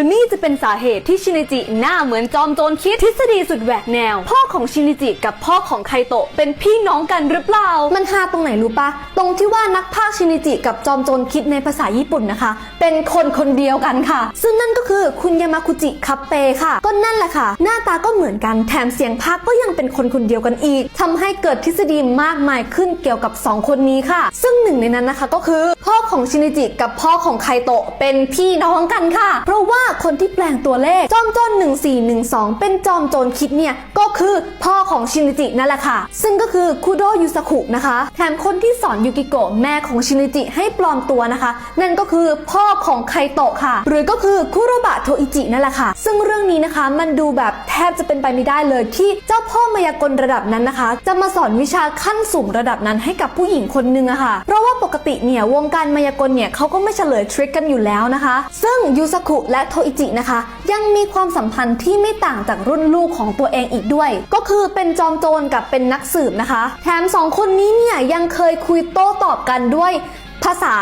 รือนี่จะเป็นสาเหตุที่ชินิจิหน้าเหมือนจอมโจรคิดทฤษฎีสุดแหวกแนว พ่อของชินิจิกับพ่อของไคโตะเป็นพี่น้องกันหรือเปล่า มันฮาตรงไหนรู้ปะตรงที่ว่านักพากย์ชินิจิกับจอมโจรคิดในภาษาญี่ปุ่นนะคะ เป็นคนคนเดียวกันค่ะ ซึ่งนั่นก็คือคุณยามาคุจิคัปเปค่ะ ก็นั่นแหละค่ะ หน้าตาก็เหมือนกันแถมเสียงพากก็ยังเป็นคนคนเดียวกันอีก ทำให้เกิดทฤษฎีมากมายขึ้นเกี่ยวกับสองคนนี้ค่ะ ซึ่งหนึ่งในนั้นนะคะก็คือพ่อของชินิจิกับพ่อของไคโตะเป็นพี่น้องกันค่ะ เพราะว่าคนที่แปลงตัวเลขจอมโจร1412 เป็นจอมโจรคิดเนี่ยก็คือพ่อของชินิจินั่นแหละค่ะ ซึ่งก็คือคุโดยุสคุนะคะแถมคนที่สอนยูกิโกะแม่ของชินิจิให้ปลอมตัวนะคะ นั่นก็คือพ่อของไคโตะค่ะ หรือก็คือคุโรบะโทอิจินั่นแหละค่ะ ซึ่งเรื่องนี้นะคะมันดูแบบแทบจะเป็นไปไม่ได้เลยที่เจ้าพ่อมายากลระดับนั้นนะคะจะมาสอนวิชาขั้นสูงระดับนั้นให้กับผู้หญิงคนหนึงอะค่ะ เพราะว่าปกติเนี่ยวงการมายากลเนี่ยเขาก็ไม่เฉลยทริคกันอยู่แล้วนะคะ ซึ่งยูสคุและโทอิจินะคะ ยังมีความสัมพันธ์ที่ไม่ต่างจากรุ่นลูกของตัวเองอีกด้วย ก็คือเป็นจอมโจรกับเป็นนักสืบนะคะ แถมสองคนนี้เนี่ยยังเคยคุยโต้ตอบกันด้วยภาษา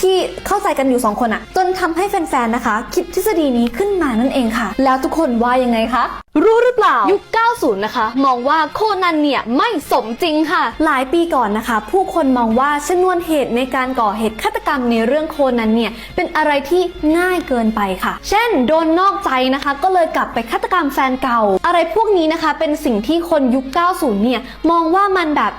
ที่เข้าใจกันอยู่สองคนอะจนทำให้แฟนๆ นะคะ คิดทฤษฎีนี้ขึ้นมานั่นเองค่ะ แล้วทุกคนว่ายังไงคะ รู้หรือเปล่า ยุค 90 นะคะ มองว่าโคนันเนี่ย ไม่สมจริงค่ะ หลายปีก่อนนะคะ ผู้คนมองว่าชนวนเหตุในการก่อเหตุฆาตกรรมในเรื่องโคนันเนี่ย เป็นอะไรที่ง่ายเกินไปค่ะ เช่น โดนนอกใจนะคะ ก็เลยกลับไปฆาตกรรมแฟนเก่า อะไรพวกนี้นะคะ เป็นสิ่งที่คนยุค 90 เนี่ย มองว่ามันแบบ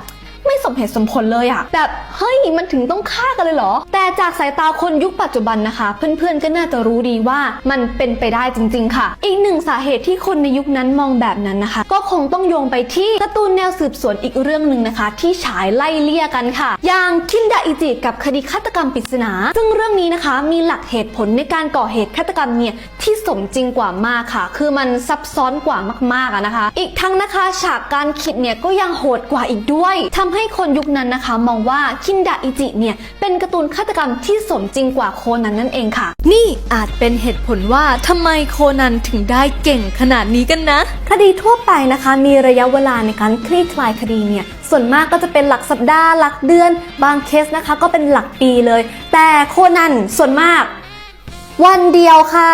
ไม่สมเหตุสมผลเลยอะแบบเฮ้ยมันถึงต้องฆ่ากันเลยเหรอ แต่จากสายตาคนยุคปัจจุบันนะคะ เพื่อนๆก็น่าจะรู้ดีว่ามันเป็นไปได้จริง ๆ ค่ะ อีกหนึ่งสาเหตุที่คนในยุคนั้นมองแบบนั้นนะคะ ก็คงต้องโยงไปที่การ์ตูนแนวสืบสวนอีกเรื่องหนึ่งนะคะ ที่ฉายไล่เลี่ยกันค่ะ อย่างคินดาอิจิกับคดีฆาตกรรมปริศนา ซึ่งเรื่องนี้นะคะมีหลักเหตุผลในการก่อเหตุฆาตกรรมเนี่ยที่สมจริงกว่ามากค่ะ คือมันซับซ้อนกว่ามากๆนะคะ อีกทั้งนะคะ ฉากการคิดเนี่ยก็ยังโหดกว่าอีกด้วยทำให้คนยุคนั้นนะคะ มองว่าคินดาอิจิเนี่ยเป็นการ์ตูนฆาตกรรมที่สมจริงกว่าโคนันนั่นเองค่ะ นี่อาจเป็นเหตุผลว่าทำไมโคนันถึงได้เก่งขนาดนี้กันนะ คดีทั่วไปนะคะ มีระยะเวลาในการคลี่คลายคดีเนี่ยส่วนมากก็จะเป็นหลักสัปดาห์หลักเดือน บางเคสนะคะ ก็เป็นหลักปีเลย แต่โคนันส่วนมากวันเดียวค่ะ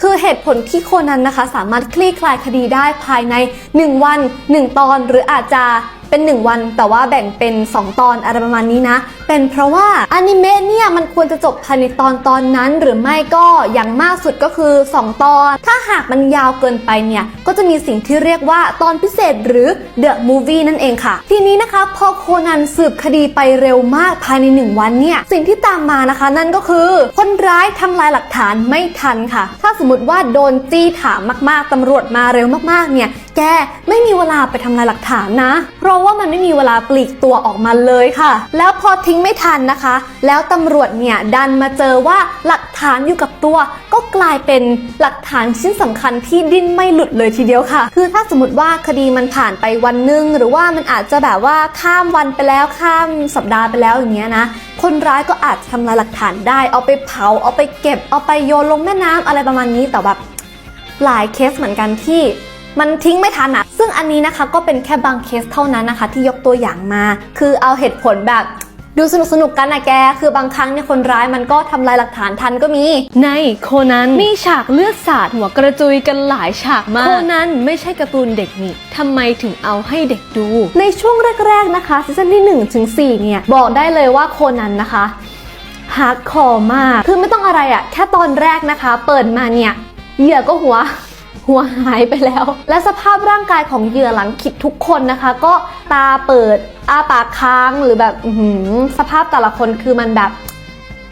คือเหตุผลที่โคนันนะคะ สามารถคลี่คลายคดีได้ภายใน 1 วัน 1 ตอนหรืออาจจะ เป็น 1 วันแต่ว่าแบ่งเป็น 2 ตอนอะไรประมาณนี้นะ เป็นเพราะว่าอนิเมะเนี่ยมันควรจะจบภายในตอนตอนนั้น หรือไม่ก็อย่างมากสุดก็คือ 2 ตอน ถ้าหากมันยาวเกินไปเนี่ย ก็จะมีสิ่งที่เรียกว่าตอนพิเศษหรือ The Movie นั่นเองค่ะ ทีนี้นะคะพอโคนันสืบคดีไปเร็วมากภายใน 1 วันเนี่ยสิ่งที่ตามมานะคะนั่นก็คือ คนร้ายทำลายหลักฐานไม่ทันค่ะ ถ้าสมมติว่าโดนจี้ถามมากๆตำรวจมาเร็วมากๆเนี่ยแกไม่มีเวลาไปทำลายหลักฐานนะเพราะว่ามันไม่มีเวลาปลีกตัวออกมาเลยค่ะ แล้วพอทิ้งไม่ทันนะคะ แล้วตำรวจเนี่ยดันมาเจอว่าหลักฐานอยู่กับตัว ก็กลายเป็นหลักฐานชิ้นสำคัญที่ดิ้นไม่หลุดเลยทีเดียวค่ะ คือถ้าสมมติว่าคดีมันผ่านไปวันนึง หรือว่ามันอาจจะแบบว่าข้ามวันไปแล้วข้ามสัปดาห์ไปแล้วอย่างเงี้ยนะคนร้ายก็อาจทำลายหลักฐานได้ เอาไปเผา เอาไปเก็บ เอาไปโยนลงแม่น้ำอะไรประมาณนี้แต่แบบหลายเคสเหมือนกันที่ มันทิ้งไม่ทันอะซึ่งอันนี้นะคะก็เป็นแค่บางเคสเท่านั้นนะคะ ที่ยกตัวอย่างมา คือเอาเหตุผลแบบดูสนุกสนุกๆกันนะแก คือบางครั้งเนี่ยคนร้ายมันก็ทำลายหลักฐานทันก็มี ในโคนันมีฉากเลือดสาดหัวกระจุยกันหลายฉากมาก โคนันไม่ใช่การ์ตูนเด็กนี่ทำไมถึงเอาให้เด็กดู ในช่วงแรก ๆนะคะซีซั่นที่1ถึง4เนี่ย บอกได้เลยว่าโคนันนะคะฮาร์ดคอร์มาก คือไม่ต้องอะไรอะแค่ตอนแรกนะคะ เปิดมาเนี่ยเหยื่อก็หัว หัวหายไปแล้ว และสภาพร่างกายของเหยื่อหลังคิดทุกคนนะคะ ก็ตาเปิดอาปากค้างหรือแบบสภาพแต่ละคนคือมันแบบ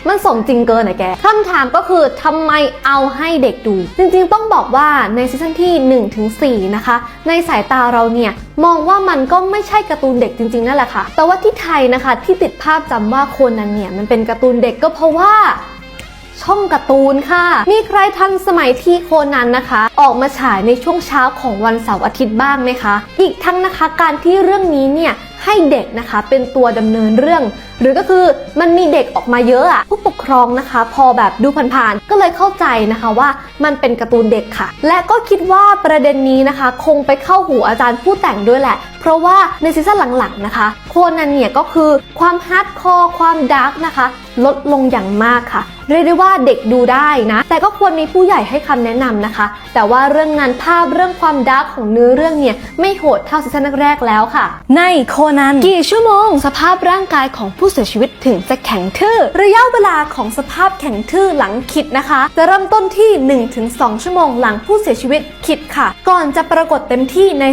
มันสมจริงเกินอะแกคำถามก็คือทำไมเอาให้เด็กดู จริงๆต้องบอกว่าในซีซั่นที่1ถึง4นะคะ ในสายตาเราเนี่ย มองว่ามันก็ไม่ใช่การ์ตูนเด็กจริงๆนั่นแหละค่ะ แต่ว่าที่ไทยนะคะที่ติดภาพจำว่าโคนันเนี่ย มันเป็นการ์ตูนเด็กก็เพราะว่า ช่องการ์ตูนค่ะ มีใครทันสมัยที่โคนันนะคะ ออกมาฉายในช่วงเช้าของวันเสาร์อาทิตย์บ้างไหมคะ อีกทั้งนะคะการที่เรื่องนี้เนี่ย ให้เด็กนะคะ เป็นตัวดำเนินเรื่อง หรือก็คือมันมีเด็กออกมาเยอะอะผู้ปกครองนะคะ พอแบบดูผ่านๆก็เลยเข้าใจนะคะว่ามันเป็นการ์ตูนเด็กค่ะ และก็คิดว่าประเด็นนี้นะคะ คงไปเข้าหูอาจารย์ผู้แต่งด้วยแหละ เพราะว่าในซีซั่นหลังๆนะคะ โคนันเนี่ยก็คือความฮาร์ดคอร์ความดาร์กนะคะ ลดลงอย่างมากค่ะเรียกได้ว่าเด็กดูได้นะ แต่ก็ควรมีผู้ใหญ่ให้คำแนะนำนะคะ แต่ว่าเรื่องงานภาพเรื่องความดาร์กของเนื้อเรื่องเนี่ย ไม่โหดเท่าซีซั่นแรกแล้วค่ะ ในคนน กี่ชั่วโมง สภาพร่างกายของผู้เสียชีวิตถึงจะแข็งทื่อ ระยะเวลาของสภาพแข็งทื่อหลังคิดนะคะ จะเริ่มต้นที่ 1-2 ชั่วโมงหลังผู้เสียชีวิตคิดค่ะ ก่อนจะปรากฏเต็มที่ใน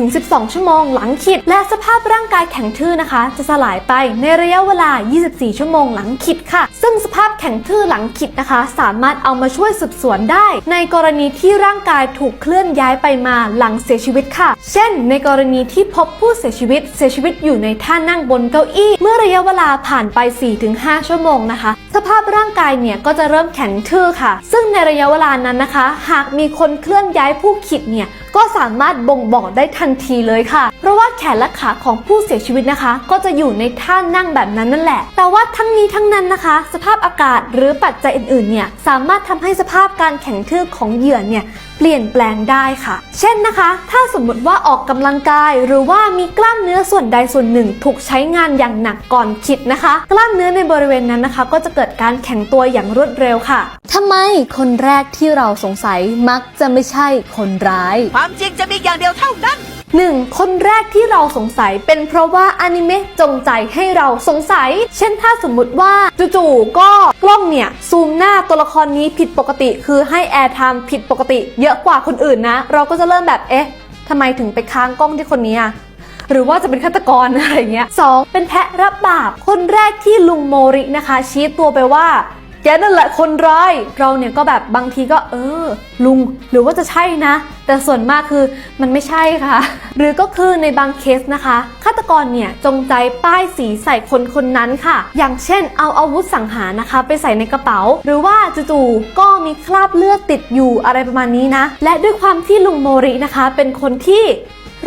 6-12 ชั่วโมงหลังคิด และสภาพร่างกายแข็งทื่อนะคะ จะสลายไปในระยะเวลา 24 ชั่วโมงหลังคิดค่ะ ซึ่งสภาพแข็งทื่อหลังคิดนะคะ สามารถเอามาช่วยสืบสวนได้ ในกรณีที่ร่างกายถูกเคลื่อนย้ายไปมาหลังเสียชีวิตค่ะ เช่น ในกรณีที่พบผู้เสียชีวิตเสียชีวิตอยู่ในท่านั่งบนเก้าอี้ เมื่อระยะเวลาผ่านไป 4-5 ชั่วโมงนะคะ สภาพร่างกายเนี่ยก็จะเริ่มแข็งทื่อค่ะ ซึ่งในระยะเวลานั้นนะคะ หากมีคนเคลื่อนย้ายผู้ขิดเนี่ยก็สามารถบ่งบอกได้ทันทีเลยค่ะ เพราะว่าแขนและขาของผู้เสียชีวิตนะคะ ก็จะอยู่ในท่านั่งแบบนั้นนั่นแหละ แต่ว่าทั้งนี้ทั้งนั้นนะคะ สภาพอากาศหรือปัจจัยอื่นๆเนี่ยสามารถทำให้สภาพการแข็งทื่อของเหยื่อเนี่ย เปลี่ยนแปลงได้ค่ะ เช่นนะคะ ถ้าสมมติว่าออกกำลังกาย หรือว่ามีกล้ามเนื้อส่วนใดส่วนหนึ่ง ถูกใช้งานอย่างหนักก่อนคิดนะคะ กล้ามเนื้อในบริเวณนั้นนะคะ ก็จะเกิดการแข็งตัวอย่างรวดเร็วค่ะทำไมคนแรกที่เราสงสัยมักจะไม่ใช่คนร้าย ความจริงจะมีอย่างเดียวเท่านั้น หนึ่งคนแรกที่เราสงสัยเป็นเพราะว่าอนิเมะจงใจให้เราสงสัย เช่นถ้าสมมุติว่าจู่ๆก็กล้องเนี่ยซูมหน้าตัวละครนี้ผิดปกติ คือให้แอร์ไทม์ผิดปกติ เยอะกว่าคนอื่นนะ เราก็จะเริ่มแบบเอ๊ะทำไมถึงไปค้างกล้องที่คนนี้อะหรือว่าจะเป็นฆาตกรอะไรเงี้ยสองเป็นแพะรับบาป คนแรกที่ลุงโมรินะคะ ชี้ตัวไปว่า แกนั่นแหละคนร้าย เราเนี่ยก็แบบบางทีก็เออ ลุงหรือว่าจะใช่นะ แต่ส่วนมากคือมันไม่ใช่ค่ะ หรือก็คือในบางเคสนะคะ ฆาตกรเนี่ยจงใจป้ายสีใส่คนคนนั้นค่ะ อย่างเช่น เอาอาวุธสังหารนะคะ ไปใส่ในกระเป๋า หรือว่าจู่ๆก็มีคราบเลือดติดอยู่อะไรประมาณนี้นะ และด้วยความที่ลุงโมรินะคะ เป็นคนที่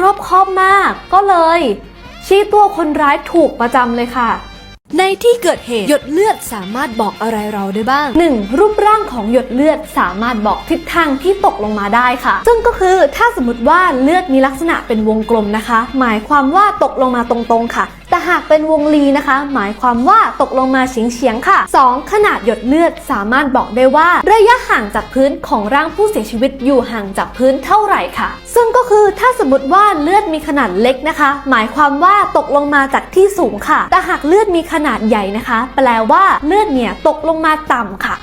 รอบคอบมากก็เลย ชี้ตัวคนร้ายถูกประจำเลยค่ะ ในที่เกิดเหตุหยดเลือดสามารถบอกอะไรเราได้บ้าง 1. รูปร่างของหยดเลือดสามารถบอกทิศทางที่ตกลงมาได้ค่ะ ซึ่งก็คือถ้าสมมติว่าเลือดมีลักษณะเป็นวงกลมนะคะ หมายความว่าตกลงมาตรงๆค่ะ แต่หากเป็นวงรีนะคะ หมายความว่าตกลงมาเฉียงๆค่ะ 2. ขนาดหยดเลือดสามารถบอกได้ว่า ระยะห่างจากพื้นของร่างผู้เสียชีวิตอยู่ห่างจากพื้นเท่าไหร่ค่ะ ซึ่งก็คือถ้าสมมติว่าเลือดมีขนาดเล็กนะคะ หมายความว่าตกลงมาจากที่สูงค่ะ แต่หากเลือดมีขนาดใหญ่นะคะ แปลว่าเลือดเนี่ยตกลงมาต่ำค่ะ